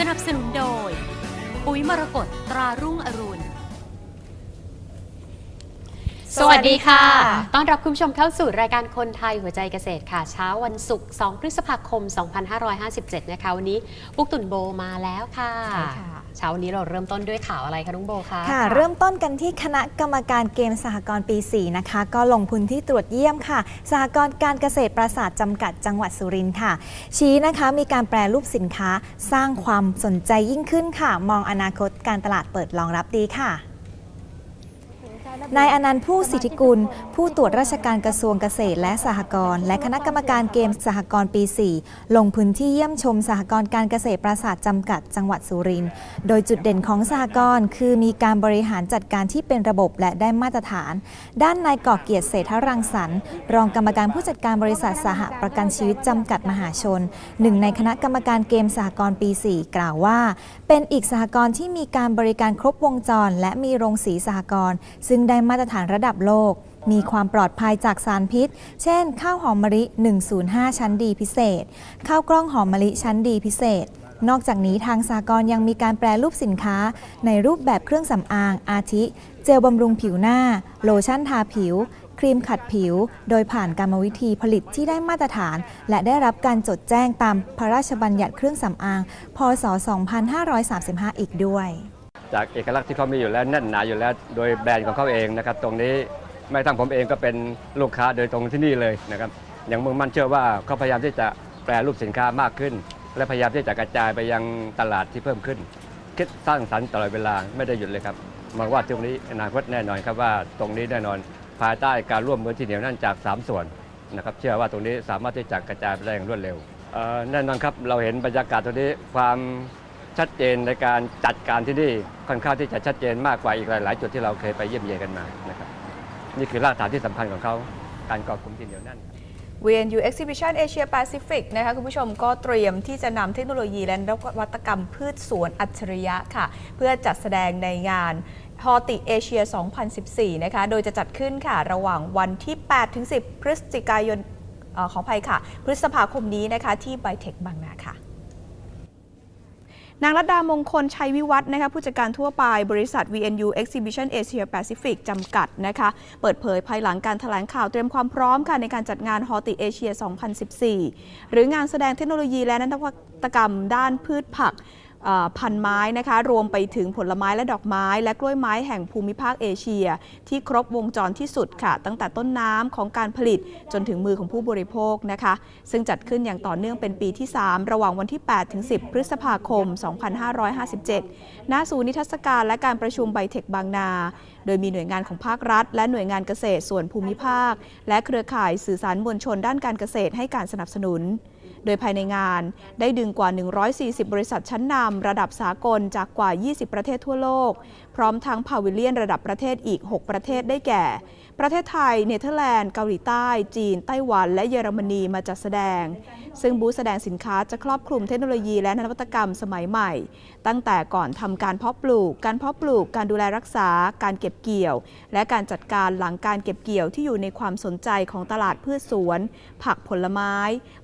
สนับสนุนโดย ปุ๋ยมรกตตรารุ่งอรุณ สวัสดีค่ะ ต้อนรับคุณผู้ชมเข้าสู่รายการคนไทยหัวใจเกษตรค่ะ เช้าวันศุกร์ 2 พฤษภาคม 2557 นะคะ วันนี้ปุ๊กตุนโบมาแล้วค่ะ ใช่ค่ะ เช้าวันนี้เราเริ่มต้นด้วยข่าวอะไรคะน้องโบคะค่ะ เริ่มต้นกันที่คณะกรรมการเกมสหกรณ์ปี 4 นะคะ ก็ลงพื้นที่ตรวจเยี่ยมค่ะ สหกรณ์การเกษตรปราสาทจำกัดจังหวัดสุรินทร์ค่ะ ชี้นะคะมีการแปรรูปสินค้าสร้างความสนใจยิ่งขึ้นค่ะ มองอนาคตการตลาดเปิดรองรับดีค่ะ นายอนันต์ผู้สิทธิกุล ผู้ตรวจราชการกระทรวงเกษตรและสหกรณ์และคณะกรรมการเกมสหกรณ์ปี 4 ลงพื้นที่เยี่ยมชมสหกรณ์การเกษตรปราสาทจำกัดจังหวัดสุรินทร์โดยจุดเด่นของสหกรณ์คือมีการบริหารจัดการที่เป็นระบบและได้มาตรฐาน ด้านนายก่อเกียรติเศรษฐรังสรรค์รองกรรมการผู้จัดการบริษัทสหประกันชีวิตจำกัดมหาชน หนึ่งในคณะกรรมการเกมสหกรณ์ปี 4 กล่าวว่า เป็นอีกสหกรณ์ที่มีการบริการครบวงจร และมีโรงสีสหกรณ์ซึ่งได้มาตรฐานระดับโลก มีความปลอดภัยจากสารพิษ เช่น ข้าวหอมมะลิ 105 ชั้นดีพิเศษ ข้าวกล้องหอมมะลิชั้นดีพิเศษนอกจากนี้ทางสากรยังมีการแปรรูปสินค้า ในรูปแบบเครื่องสำอางอาทิ เจลบำรุงผิวหน้า โลชั่นทาผิว ครีมขัดผิว โดยผ่านกรรมวิธีผลิตที่ได้มาตรฐาน และได้รับการจดแจ้งตามพระราชบัญญัติเครื่องสำอาง พศ 2535 อีกด้วย จากเอกลักษณ์ที่เขามีอยู่แล้วแน่นหนาอยู่แล้วโดยแบรนด์ของเขาเองนะครับ ตรงนี้แม้ทั้งผมเองก็เป็นลูกค้าโดยตรงที่นี่เลยนะครับอย่างมุ่งมั่นเชื่อว่าเขาพยายามที่จะแปรรูปสินค้ามากขึ้น และพยายามที่จะกระจายไปยังตลาดที่เพิ่มขึ้น คิดสร้างสรรค์ตลอดเวลาไม่ได้หยุดเลยครับมองว่าตรงนี้อนาคตแน่นอนครับว่าตรงนี้แน่นอน ภายใต้การร่วมมือที่เหนียวแน่นจาก 3 ส่วนนะครับเชื่อว่าตรงนี้สามารถที่จะกระจายไปได้อย่างรวดเร็วเอ่อแน่นอนครับเราเห็นบรรยากาศตรงนี้ความชัดเจนในการจัดการที่นี่ค่อนข้างที่จะชัดเจนมากกว่าอีกหลาย ๆ จุดที่เราเคยไปเยี่ยมเยียนกันมานะครับนี่คือรากฐานที่สำคัญของเขาการก่อกลุ่มที่เหนียวแน่น VNU Exhibition Asia Pacific นะคะคุณผู้ชมก็เตรียมที่จะนำเทคโนโลยีและนวัตกรรมพืชสวนอัจฉริยะค่ะ เพื่อจัดแสดงในงาน h o r t i Asia 2014 นะคะ โดยจะจัดขึ้นค่ะ ระหว่างวันที่ 8 ถึง 10 พฤศจิกายนอขออภัยค่ะ พฤษภาคมนี้นะคะที่ไบเทคบางนาค่ะนางรัตดามงคลชัยวิวัฒน์นะคะผู้จัดการทั่วไปบริษัท VNU Exhibition Asia Pacific จำกัดนะคะ เปิดเผยภายหลังการแถลงข่าวเตรียมความพร้อมค่ะในการจัดงาน h o r t i Asia 2014 หรืองานแสดงเทคโนโลยีและนวัตกรรมด้านพืชผัก พันไม้นะคะ รวมไปถึงผลไม้และดอกไม้ และกล้วยไม้แห่งภูมิภาคเอเชีย ที่ครบวงจรที่สุดค่ะ ตั้งแต่ต้นน้ำของการผลิตจนถึงมือของผู้บริโภคนะคะ ซึ่งจัดขึ้นอย่างต่อเนื่องเป็นปีที่ 3 ระหว่างวันที่ 8 ถึง 10 พฤษภาคม 2557ณศูนย์นิทรรศการและการประชุมไบเทคบางนา โดยมีหน่วยงานของภาครัฐ และหน่วยงานเกษตรส่วนภูมิภาค และเครือข่ายสื่อสารมวลชนด้านการเกษตรให้การสนับสนุน โดยภายในงานได้ดึงกว่า 140 บริษัทชั้นนำระดับสากลจากกว่า 20 ประเทศทั่วโลก พร้อมทั้งพาวิเลียนระดับประเทศอีก 6 ประเทศได้แก่ ประเทศไทย เนเธอร์แลนด์ เกาหลีใต้ จีน ไต้หวัน และเยอรมนีมาจัดแสดงซึ่งบูธแสดงสินค้าจะครอบคลุมเทคโนโลยีและนวัตกรรมสมัยใหม่ ตั้งแต่ก่อนทำการเพาะปลูก การเพาะปลูก การดูแลรักษา การเก็บเกี่ยว และการจัดการหลังการเก็บเกี่ยวที่อยู่ในความสนใจของตลาดพืชสวน ผักผลไม้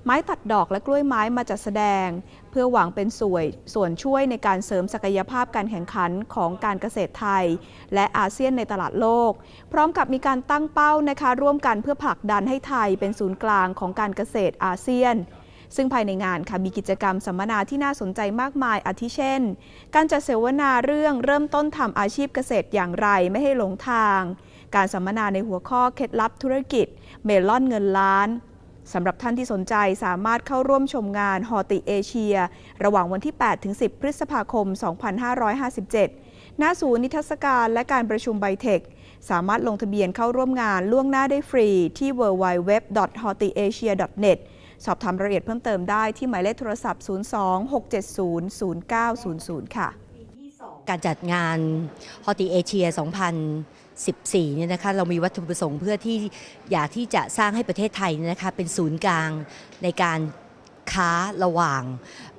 ไม้ตัดดอกและกล้วยไม้มาจัดแสดง เพื่อหวังเป็นส่วนส่วนช่วยในการเสริมศักยภาพการแข่งขันของการเกษตรไทย และอาเซียนในตลาดโลก พร้อมกับมีการตั้งเป้านะคะ ร่วมกันเพื่อผลักดันให้ไทยเป็นศูนย์กลางของการเกษตรอาเซียน ซึ่งภายในงานค่ะมีกิจกรรมสัมมนาที่น่าสนใจมากมายอาทิเช่น การจัดเสวนาเรื่องเริ่มต้นทำอาชีพเกษตรอย่างไรไม่ให้หลงทาง การสัมมนาในหัวข้อเคล็ดลับธุรกิจ เมลอนเงินล้านสำหรับท่านที่สนใจสามารถเข้าร่วมชมงานฮอติเอเชีย ระหว่างวันที่ 8 ถึง 10 พฤษภาคม 2557 ณ ศูนย์นิทรรศการและการประชุมไบเทค สามารถลงทะเบียนเข้าร่วมงานล่วงหน้าได้ฟรีที่ www.hotiasia.net สอบถามรายละเอียดเพิ่มเติมได้ที่หมายเลขโทรศัพท์ 02-670-0900 ค่ะ การจัดงานฮอติเอเชีย 2014 เนี่ยนะคะเรามีวัตถุประสงค์เพื่อที่อยากที่จะสร้างให้ประเทศไทยเนี่ยนะคะเป็นศูนย์กลางในการค้าระหว่าง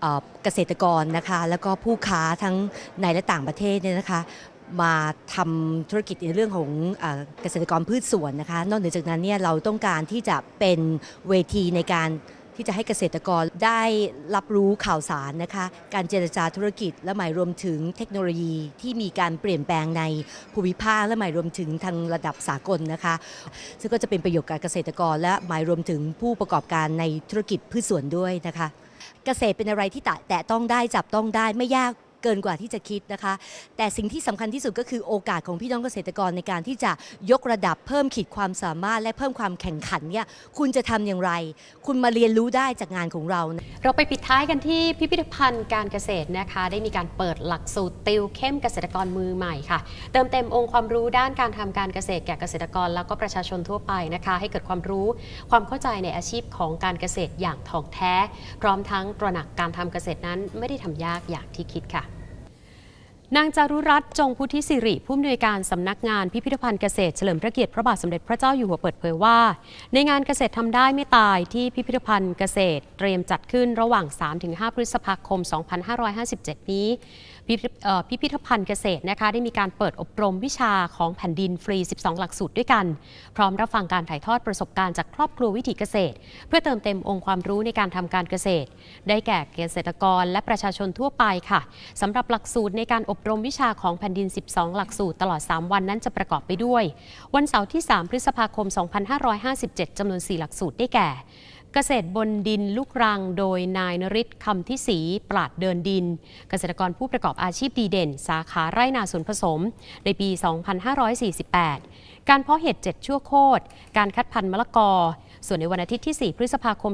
เอ่อเกษตรกรนะคะ แล้วก็ผู้ค้าทั้งในและต่างประเทศเนี่ยนะคะ มาทำธุรกิจในเรื่องของเอเกษตรกรพืชสวนนะคะ นอกเหนือจากนั้นเนี่ยเราต้องการที่จะเป็นเวทีในการที่จะให้เกษตรกรได้รับรู้ข่าวสารนะคะ การเจรจาธุรกิจ และหมายรวมถึงเทคโนโลยีที่มีการเปลี่ยนแปลงในภูมิภาค และหมายรวมถึงทางระดับสากลนะคะ ซึ่งก็จะเป็นประโยชน์กับเกษตรกร และหมายรวมถึงผู้ประกอบการในธุรกิจพืชสวนด้วยนะคะ เกษตรเป็นอะไรที่แตะต้องได้จับต้องได้ไม่ยาก เกินกว่าที่จะคิดนะคะ แต่สิ่งที่สำคัญที่สุดก็คือโอกาสของพี่น้องเกษตรกรในการที่จะยกระดับเพิ่มขีดความสามารถ และเพิ่มความแข่งขันเนี่ยคุณจะทำอย่างไร คุณมาเรียนรู้ได้จากงานของเรา เราไปปิดท้ายกันที่พิพิธภัณฑ์การเกษตรนะคะ ได้มีการเปิดหลักสูตรติวเข้มเกษตรกรมือใหม่ค่ะ เติมเต็มองค์ความรู้ด้านการทำการเกษตรแก่เกษตรกร แล้วก็ประชาชนทั่วไปนะคะ ให้เกิดความรู้ความเข้าใจในอาชีพของการเกษตรอย่างถ่องแท้ พร้อมทั้งตระหนักการทำเกษตรนั้นไม่ได้ทำยากอย่างที่คิดค่ะ นางจารุรัตน์จงพุทธิสิริ ผู้อำนวยการสำนักงานพิพิธภัณฑ์เกษตรเฉลิมพระเกียรติพระบาทสมเด็จพระเจ้าอยู่หัวเปิดเผยว่า ในงานเกษตรทำได้ไม่ตายที่พิพิธภัณฑ์เกษตร เตรียมจัดขึ้นระหว่าง 3-5 พฤษภาคม 2557 นี้ พิพิธภัณฑ์เกษตรนะคะได้มีการเปิดอบรมวิชาของแผ่นดินฟรี 12 หลักสูตรด้วยกัน พร้อมรับฟังการถ่ายทอดประสบการณ์จากครอบครัววิถีเกษตร เพื่อเติมเต็มองค์ความรู้ในการทำการเกษตร ได้แก่เกษตรกรและประชาชนทั่วไปค่ะสำหรับหลักสูตรในการอบรมวิชาของแผ่นดิน 12 หลักสูตรตลอด 3 วันนั้นจะประกอบไปด้วย วันเสาร์ที่ 3 พฤษภาคม 2557จำนวน 4 หลักสูตรได้แก่ เกษตรบนดินลูกรัง โดยนายนริศคำที่สีปราดเดินดิน เกษตรกรผู้ประกอบอาชีพดีเด่น สาขาไร่นาสวนผสม ในปี 2548 การเพาะเห็ด7ชั่วโคตร การคัดพันธุ์มะละกอ ส่วนในวันอาทิตย์ที่ 4 พฤษภาคม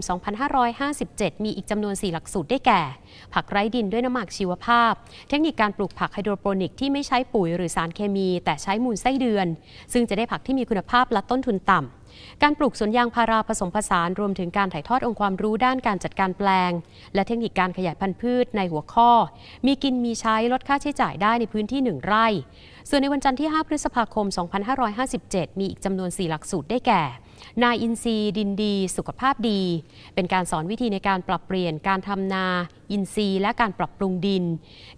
2557 มีอีกจำนวน 4 หลักสูตรได้แก่ ผักไร้ดินด้วยน้ำหมักชีวภาพ เทคนิคการปลูกผักไฮโดรโปนิกที่ไม่ใช้ปุ๋ยหรือสารเคมี แต่ใช้มูลไส้เดือน ซึ่งจะได้ผักที่มีคุณภาพและต้นทุนต่ำ การปลูกสวนยางพาราผสมผสานรวมถึงการถ่ายทอดองค์ความรู้ด้านการจัดการแปลง และเทคนิคการขยายพันธุ์พืชในหัวข้อ มีกินมีใช้ลดค่าใช้จ่ายได้ในพื้นที่ 1 ไร่ ส่วนในวันจันทร์ที่ 5 พฤษภาคม 2557 มีอีกจำนวน 4 หลักสูตรได้แก่นาอินทรีย์ดินดี สุขภาพดี เป็นการสอนวิธีในการปรับเปลี่ยนการทำนา อินทรีย์ และการปรับปรุงดิน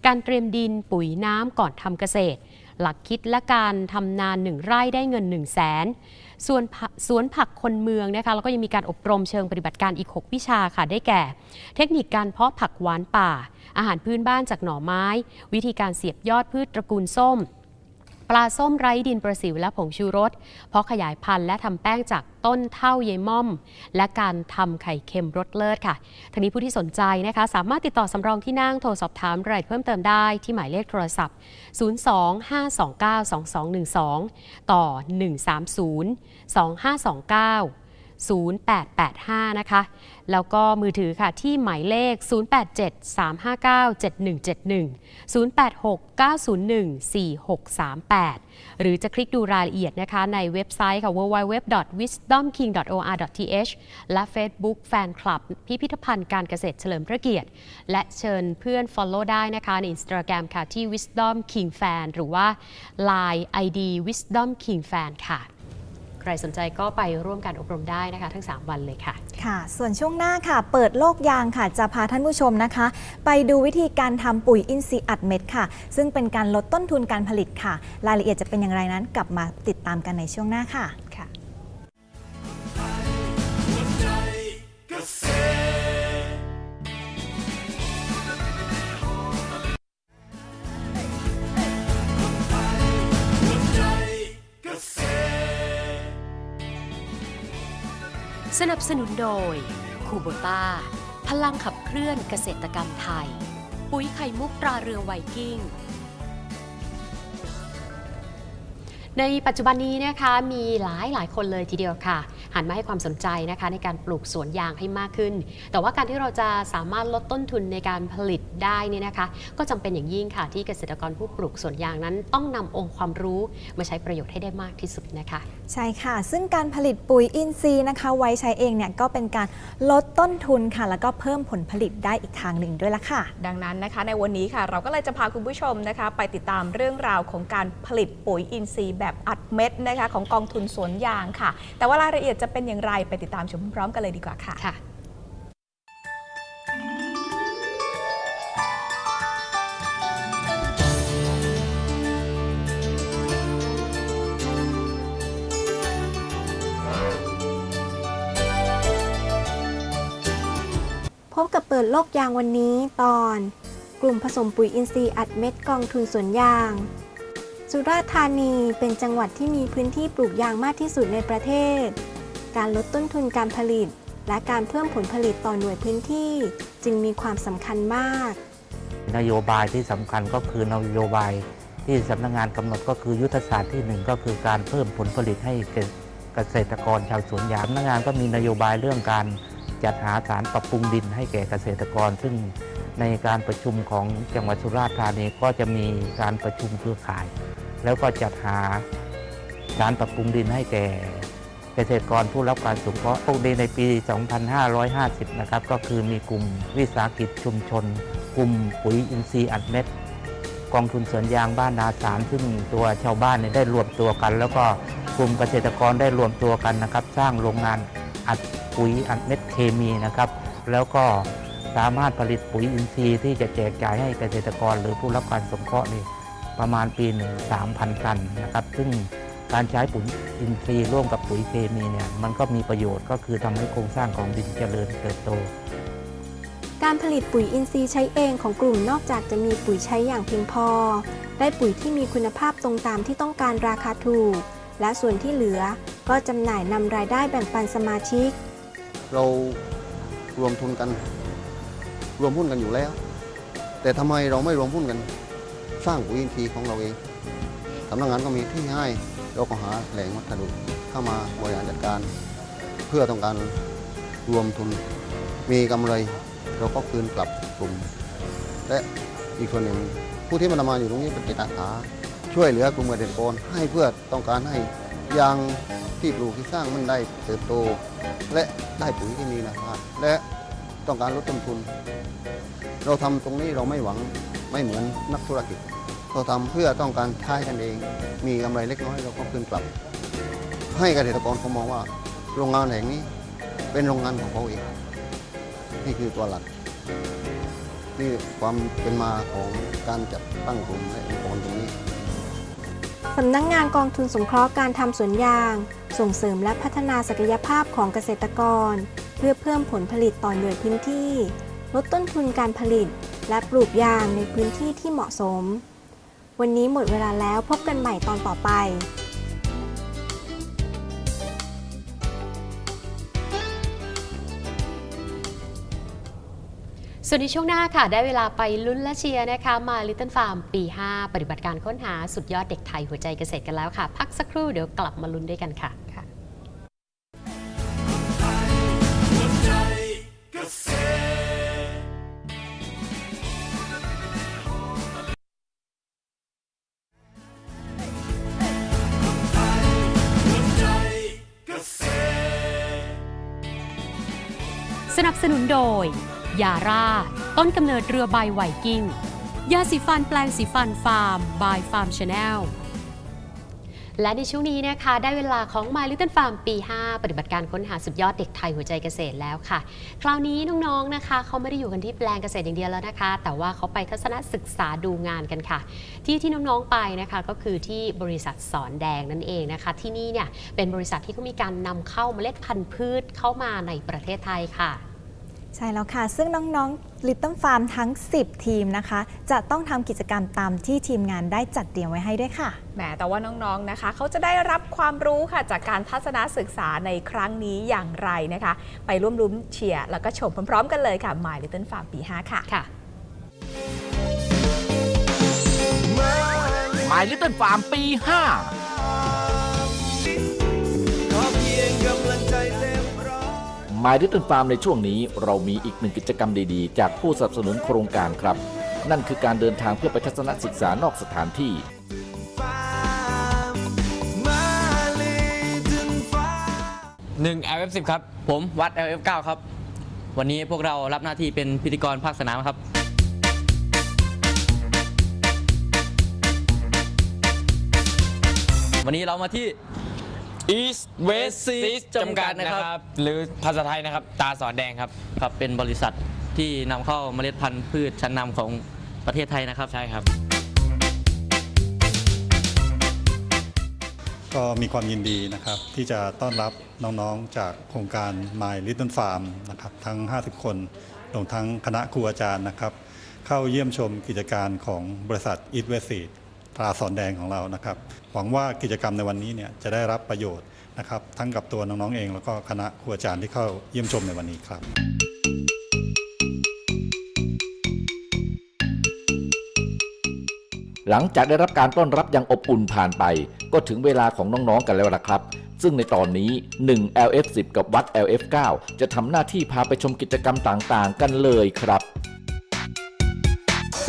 การเตรียมดินปุ๋ยน้ำก่อนทำเกษตร หลักคิดและการทำนาหนึ่งไร่ได้เงิน 1 0 0 0 0แสน ส่วนสวนผักคนเมืองนะคะแล้วก็ยังมีการอบรมเชิงปฏิบัติการอีก 6 วิชาค่ะ ได้แก่ เทคนิคการเพาะผักหวานป่า อาหารพื้นบ้านจากหน่อไม้ วิธีการเสียบยอดพืชตระกูลส้ม ปลาส้มไร้ดินประสิวและผงชูรส เพราะขยายพันธุ์และทำแป้งจากต้นเท่าเยม่อม และการทำไข่เค็มรสเลิศค่ะทีนี้ผู้ที่สนใจนะคะ สามารถติดต่อสำรองที่นั่งโทรสอบถามรายเพิ่มเติมได้ที่หมายเลขโทรศัพท์ 025292212 ต่อ 130 2529 0885 นะคะ แล้วก็มือถือค่ะที่หมายเลข 0873597171 086 901 4638 หรือจะคลิกดูรายละเอียดนะคะ ในเว็บไซต์ค่ะ www.wisdomking.or.th และ Facebook Fan Club พิพิธภัณฑ์การเกษตรเฉลิมพระเกียรติ และเชิญเพื่อน Follow ได้นะคะ ใน Instagram ค่ะที่ Wisdom King Fan หรือว่า Line ID Wisdom King Fan ค่ะ รสนใจก็ไปร่วมการอบรมได้นะคะ ทั้ง 3 วันเลยค่ะ ค่ะ ส่วนช่วงหน้าค่ะ เปิดโลกยางค่ะ จะพาท่านผู้ชมนะคะ ไปดูวิธีการทำปุ๋ยอินทรีย์อัดเม็ดค่ะ ซึ่งเป็นการลดต้นทุนการผลิตค่ะ รายละเอียดจะเป็นอย่างไรนั้นกลับมาติดตามกันในช่วงหน้าค่ะค่ะ สนับสนุนโดยคูโบต้า พลังขับเคลื่อนเกษตรกรรมไทย ปุ๋ยไข่มุกตราเรือไวกิ้ง ในปัจจุบันนี้นะคะมีหลายหลายคนเลยทีเดียวค่ะ หันมาให้ความสนใจนะคะในการปลูกสวนยางให้มากขึ้น แต่ว่าการที่เราจะสามารถลดต้นทุนในการผลิตได้เนี่ยนะคะ ก็จำเป็นอย่างยิ่งค่ะที่เกษตรกรผู้ปลูกสวนยางนั้น ต้องนำองค์ความรู้มาใช้ประโยชน์ให้ได้มากที่สุดนะคะ ใช่ค่ะ ซึ่งการผลิตปุ๋ยอินทรีย์นะคะไว้ใช้เองเนี่ยก็เป็นการลดต้นทุนค่ะ แล้วก็เพิ่มผลผลิตได้อีกทางหนึ่งด้วยละค่ะ ดังนั้นนะคะ ในวันนี้ค่ะ เราก็เลยจะพาคุณผู้ชมนะคะ ไปติดตามเรื่องราวของการผลิตปุ๋ยอินทรีย์แบบอัดเม็ดนะคะของกองทุนสวนยางค่ะ แต่ว่ารายละเอียดจะเป็นอย่างไรไปติดตามชมพร้อมกันเลยดีกว่าค่ะค่ะพบกับเปิดโลกยางวันนี้ตอน กลุ่มผสมปุ๋ยอินทรีย์อัดเม็ดกองทุนสวนยาง สุราษฎร์ธานีเป็นจังหวัดที่มีพื้นที่ปลูกยางมากที่สุดในประเทศ การลดต้นทุนการผลิต และการเพิ่มผลผลิตต่อหน่วยพื้นที่ จึงมีความสำคัญมาก นโยบายที่สำคัญก็คือนโยบายที่สำนักงานกำหนดก็คือยุทธศาสตร์ที่หนึ่งก็คือการเพิ่มผลผลิตให้เกษตรกรชาวสวนยางสำนักงานก็มีนโยบายเรื่องการจัดหาสารปรับปรุงดินให้แก่เกษตรกร ซึ่งในการประชุมของจังหวัดสุราษฎร์ธานีก็จะมีการประชุมเครือข่าย แล้วก็จัดหาสารปรับปรุงดินให้แก่เกษตรกรผู้รับการสงเคราะห์พวกนี้ในปี 2550 นะครับ ก็คือมีกลุ่มวิสาหกิจชุมชน กลุ่มปุ๋ยอินทรีย์อัดเม็ด กองทุนสวนยางบ้านนาสารซึ่งตัวชาวบ้านได้รวมตัวกัน แล้วก็กลุ่มเกษตรกรได้รวมตัวกันนะครับ สร้างโรงงานอัดปุ๋ยอัดเม็ดเคมีนะครับ แล้วก็สามารถผลิตปุ๋ยอินทรีย์ที่จะแจกจ่ายให้เกษตรกรหรือผู้รับการสงเคราะห์นี่ ประมาณปีหนึ่ง3,000ตันนะครับ ซึ่งการใช้ปุ๋ยอินทรีย์ร่วมกับปุ๋ยเคมีเนี่ยมันก็มีประโยชน์ก็คือทำให้โครงสร้างของดินเจริญเติบโต การผลิตปุ๋ยอินทรีย์ใช้เองของกลุ่มนอกจากจะมีปุ๋ยใช้อย่างเพียงพอ ได้ปุ๋ยที่มีคุณภาพตรงตามที่ต้องการราคาถูก และส่วนที่เหลือก็จำหน่ายนำรายได้แบ่งปันสมาชิก เรารวมทุนกัน รวมหุ้นกันอยู่แล้ว แต่ทำไมเราไม่รวมหุ้นกัน สร้างปุ๋ยอินทรีย์ของเราเองสำนักงานก็มีที่ให้เราก็หาแหล่งวัสดุเข้ามาบริหารจัดการ เพื่อต้องการรวมทุนมีกำไร เราก็คืนกลับกลุ่ม และอีกส่วนหนึ่งผู้ที่มาทำงานอยู่ตรงนี้เป็นจิตอาสาช่วยเหลือกลุ่มเกษตรกรให้เพื่อต้องการให้ยางที่ปลูกที่สร้างมันได้เติบโต และได้ปุ๋ยที่มีราคาและต้องการลดต้นทุน เราทำตรงนี้เราไม่หวัง ไม่เหมือนนักธุรกิจเราทำเพื่อต้องการใช้กันเอง มีกำไรเล็กน้อยเราก็คืนกลับ ให้เกษตรกรเขามองว่า โรงงานแห่งนี้เป็นโรงงานของเขาเอง นี่คือตัวหลัก นี่ความเป็นมาของการจัดตั้งกลุ่มและองค์กรตรงนี้สำนักงงานกองทุนสงเคราะห์การทำสวนยาง ส่งเสริมและพัฒนาศักยภาพของเกษตรกร เพื่อเพิ่มผลผลิตต่อหน่วยพื้นที่ ลดต้นทุนการผลิต และปลูกยางในพื้นที่ที่เหมาะสม วันนี้หมดเวลาแล้วพบกันใหม่ตอนต่อไปส่วนในช่วงหน้าค่ะ ได้เวลาไปลุ้นและเชียร์นะคะ มา Little Farm ปี 5 ปฏิบัติการค้นหาสุดยอดเด็กไทยหัวใจเกษตรกันแล้วค่ะ พักสักครู่เดี๋ยวกลับมาลุ้นด้วยกันค่ะ โดย ยาร่า ต้นกำเนิดเรือใบไวกิ้ง ยาสีฟันแปลงสีฟันฟาร์ม บายฟาร์มชาแนลและในช่วงนี้นะคะ ได้เวลาของ My Little Farm ปี 5 ปฏิบัติการค้นหาสุดยอดเด็กไทยหัวใจเกษตรแล้วค่ะ คราวนี้น้องๆนะคะ เขาไม่ได้อยู่กันที่แปลงเกษตรอย่างเดียวแล้วนะคะ แต่ว่าเขาไปทัศนศึกษาดูงานกันค่ะ ที่ที่น้องๆไปนะคะก็คือที่บริษัทสอนแดงนั่นเองนะคะ ที่นี่เนี่ยเป็นบริษัทที่เขามีการนำเข้าเมล็ดพันธุ์พืชเข้ามาในประเทศไทยค่ะ ใช่แล้วค่ะ ซึ่งน้องๆ Little Farm ทั้ง 10 ทีมนะคะ จะต้องทำกิจกรรมตามที่ทีมงานได้จัดเตรียมไว้ให้ด้วยค่ะ แหม แต่ว่าน้องๆ นะคะ เขาจะได้รับความรู้ค่ะ จากการทัศนศึกษาในครั้งนี้อย่างไรนะคะ ไปร่วมรุ้นเชียร์ แล้วก็ชมพร้อมๆ กันเลยค่ะ My Little Farm ปี 5 ค่ะค่ะ My Little Farm ปี 5 My Little Farm ในช่วงนี้ เรามีอีกหนึ่งกิจกรรมดีๆ จากผู้สนับสนุนโครงการครับ นั่นคือการเดินทางเพื่อไปทัศนศึกษานอกสถานที่ 1 LF10 ครับ ผมวัด LF9 ครับ วันนี้พวกเรารับหน้าที่เป็นพิธีกรภาคสนามครับ วันนี้เรามาที่ East West Seeds จำกัดนะครับ หรือภาษาไทยนะครับ ตาสอนแดงครับ ครับ เป็นบริษัทที่นำเข้าเมล็ดพันธุ์พืชชั้นนำของประเทศไทยนะครับ ใช่ครับ ก็มีความยินดีนะครับ ที่จะต้อนรับน้องๆ จากโครงการ My Little Farm นะครับ ทั้ง 50 คนรวมทั้งคณะครูอาจารย์นะครับ เข้าเยี่ยมชมกิจการของบริษัท East West Seed ตราสอนแดงของเรานะครับ หวังว่ากิจกรรมในวันนี้เนี่ยจะได้รับประโยชน์นะครับ ทั้งกับตัวน้องๆเอง แล้วก็คณะครูอาจารย์ที่เข้าเยี่ยมชมในวันนี้ครับหลังจากได้รับการต้อนรับอย่างอบอุ่นผ่านไป ก็ถึงเวลาของน้องๆกันแล้วล่ะครับ ซึ่งในตอนนี้ 1 LF10 กับวัด LF9 จะทำหน้าที่พาไปชมกิจกรรมต่างๆ กันเลยครับ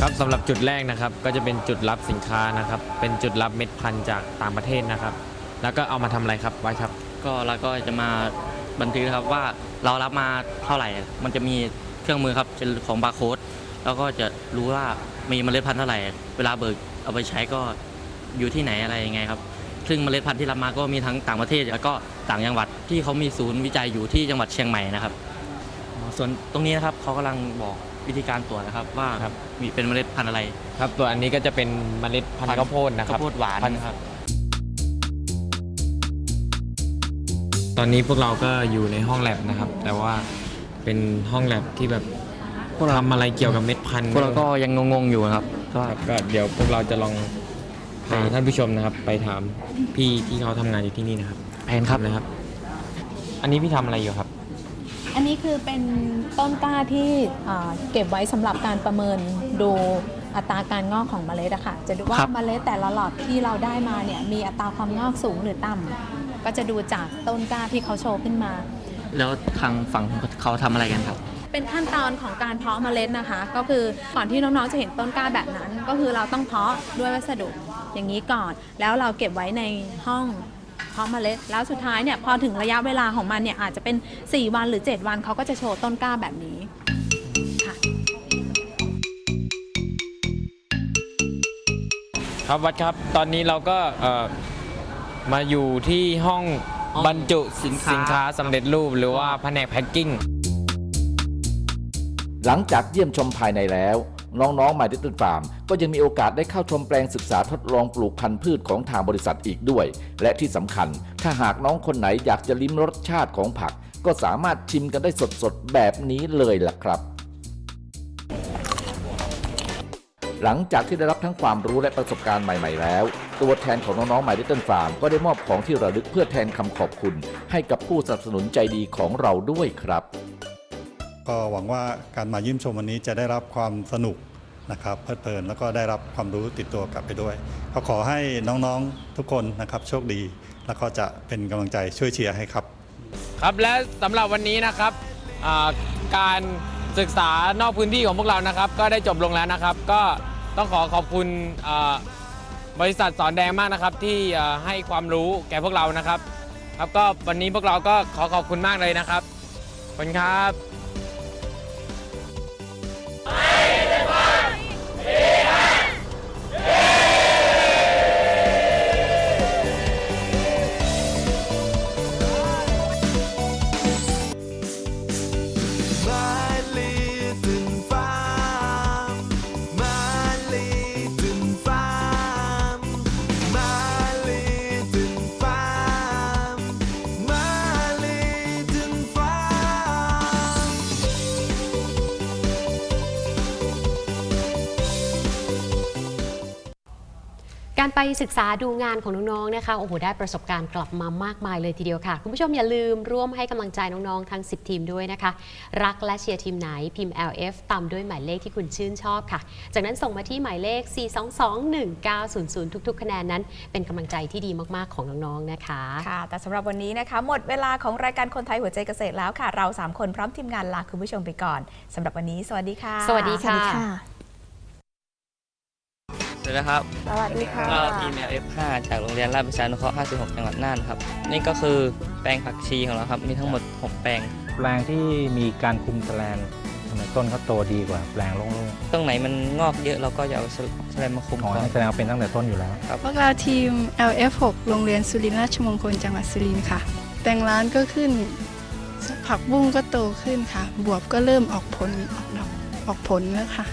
ครับสำหรับจุดแรกนะครับ ก็จะเป็นจุดรับสินค้านะครับ เป็นจุดรับเม็ดพันธุ์จากต่างประเทศนะครับ แล้วก็เอามาทำอะไรครับไว้ครับ ก็เราก็จะมาบันทึกครับว่าเรารับมาเท่าไหร่ มันจะมีเครื่องมือครับเป็นของบาร์โค้ดแล้วก็จะรู้ว่ามีเมล็ดพันธุ์เท่าไหร่ เวลาเบิกเอาไปใช้ก็อยู่ที่ไหนอะไรยังไงครับ ซึ่งเมล็ดพันธุ์ที่รับมาก็มีทั้งต่างประเทศ แล้วก็ต่างจังหวัดที่เขามีศูนย์วิจัยอยู่ที่จังหวัดเชียงใหม่นะครับอ๋อส่วนตรงนี้นะครับเขากำลังบอก วิธีการตรวจนะครับว่ามีเป็นเมล็ดพันธุ์อะไรครับตัวอันนี้ก็จะเป็นเมล็ดพันธุ์ข้าวโพดนะครับข้าวโพดหวานพัธุ์นะครับ ตอนนี้พวกเราก็อยู่ในห้องแลบนะครับ แต่ว่าเป็นห้องแลบที่แบบทำอะไรเกี่ยวกับเม็ดพันธุ์พวกเราก็ยังงงๆอยู่ครับก็ครับก็เดี๋ยวพวกเราจะลองพาท่านผู้ชมนะครับ ไปถามพี่ที่เขาทำงานอยู่ที่นี่นะครับแผนครับ นะครับ อันนี้พี่ทำอะไรอยู่ครับ อันนี้คือเป็นต้นกล้าที่อ่าเก็บไว้สำหรับการประเมินดูอัตราการงอกของเมล็ดอะค่ะ จะดูว่าครับเมล็ดแต่ละหลอดที่เราได้มาเนี่ยมีอัตราความงอกสูงหรือต่ำก็จะดูจากต้นกล้าที่เขาโชว์ขึ้นมา แล้วทางฝั่งเขาทำอะไรกันครับเป็นขั้นตอนของการเพาะเมล็ดนะคะ ก็คือก่อนที่น้องๆจะเห็นต้นกล้าแบบนั้น ก็คือเราต้องเพาะด้วยวัสดุอย่างนี้ก่อน แล้วเราเก็บไว้ในห้อง เพาะเมล็ดแล้วสุดท้ายเนี่ยพอถึงระยะเวลาของมันเนี่ยอาจจะเป็น 4 วันหรือ 7 วันเขาก็จะโชว์ต้นกล้าแบบนี้ครับวัดครับตอนนี้เราก็เอ่อมาอยู่ที่ห้องห้องบรรจุสินค้าสินค้า สำเร็จรูปหรือว่าแผนกแพ็คกิ้ง หลังจากเยี่ยมชมภายในแล้ว น้องๆ My Little Farm ก็ยังมีโอกาสได้เข้าชมแปลงศึกษาทดลองปลูกพันธุ์พืชของทางบริษัทอีกด้วย และที่สำคัญ ถ้าหากน้องคนไหนอยากจะลิ้มรสชาติของผัก ก็สามารถชิมกันได้สดๆแบบนี้เลยล่ะครับหลังจากที่ได้รับทั้งความรู้และประสบการณ์ใหม่ ๆ แล้ว ตัวแทนของน้องๆ My Little Farm ก็ได้มอบของที่ระลึกเพื่อแทนคำขอบคุณ ให้กับผู้สนับสนุนใจดีของเราด้วยครับ ก็หวังว่าการมาเยี่ยมชมวันนี้จะได้รับความสนุก นะครับเพลิดเพลินแล้วก็ได้รับความรู้ติดตัวกลับไปด้วย ก็ขอให้น้องๆทุกคนนะครับโชคดี แล้วก็จะเป็นกำลังใจช่วยเชียร์ให้ครับ ครับและสำหรับวันนี้นะครับอ่าการศึกษานอกพื้นที่ของพวกเรานะครับ ก็ได้จบลงแล้วนะครับ ก็ต้องขอขอบคุณอ่าบริษัทสอนแดงมากนะครับ ที่อ่าให้ความรู้แก่พวกเรานะครับ ครับก็วันนี้พวกเราก็ขอขอบคุณมากเลยนะครับขอบคุณครับ การไปศึกษาดูงานของน้องๆนะคะโอ้โหได้ประสบการณ์กลับมามากมายเลยทีเดียวค่ะ คุณผู้ชมอย่าลืมร่วมให้กำลังใจน้องๆ ทั้ง 10 ทีมด้วยนะคะ รักและเชียร์ทีมไหนพิมพ์ LF ตามด้วยหมายเลขที่คุณชื่นชอบค่ะ จากนั้นส่งมาที่หมายเลข 4221900 ทุก ๆ คะแนนนั้น เป็นกำลังใจที่ดีมากๆของน้องๆนะคะค่ะ แต่สำหรับวันนี้นะคะ หมดเวลาของรายการคนไทยหัวใจเกษตรแล้วค่ะ เรา 3 คนพร้อมทีมงานลาคุณผู้ชมไปก่อนสำหรับวันนี้ สวัสดีค่ะ สวัสดีค่ะส วัสดีครับสวัสดีค่ะก็ทีม F5 จากโรงเรียนราชประชานุเคราะห์ 56 จังหวัดน่านครับ นี่ก็คือแปลงผักชีของเราครับ มีทั้งหมด 6 แปลง แปลงที่มีการคุมแสลนทำไมต้นเขาโตดีกว่าแปลงโล่งตรงไหนมันงอกเยอะเราก็จะเอาแสลมมาคุมๆอ๋อก่อนนั่นแสดงว่าเป็นตั้งแต่ต้นอยู่แล้วครับพวกเราทีม LF6 โรงเรียนสุรินทร์ราชมงคลจังหวัดสุรินทร์ค่ะ แต่งร้านก็ขึ้น ผักบุ้งก็โตขึ้นค่ะ บวบก็เริ่มออกผลออกดอกออกผลแล้วค่ะ